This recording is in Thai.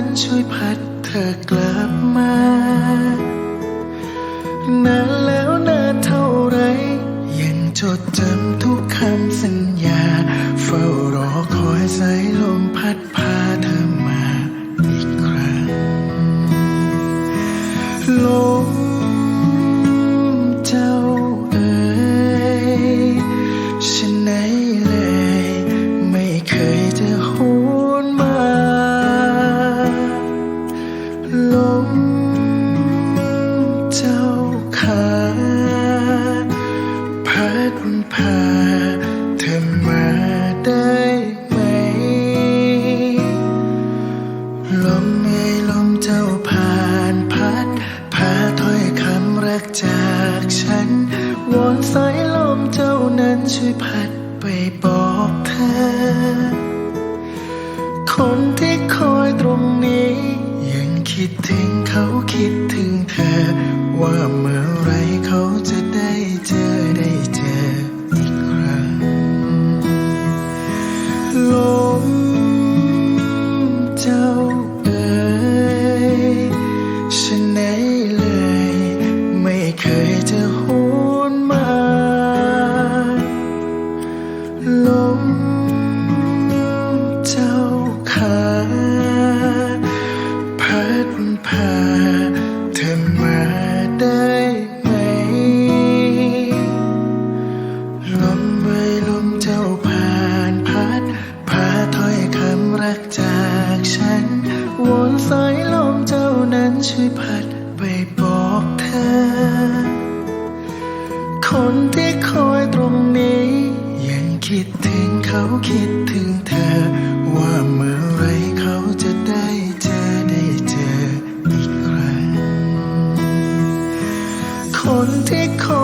นั้นช่วยพัดเธอกลับมานานแล้วนานเท่าไร ยังจดจำทุกคำสัญญา เฝ้ารอคอยสายลมพัดพาเธอมาอีกครั้งลม ช่วยพัดไปบอกเธอ คนที่คอยตรงนี้ ยังคิดถึงเขาคิดถึงเธอ ว่าเมื่อไรเขาจะได้เจอได้เจออีกครั้งลมเจ้าเอ๋ยฉันไหนเลย ไม่เคยจะ ไปบอกเธอ คนที่คอยตรงนี้ ยังคิดถึงเขาคิดถึงเธอ ว่าเมื่อไรเขาจะได้เจอได้เจออีกครั้ง คนที่คอย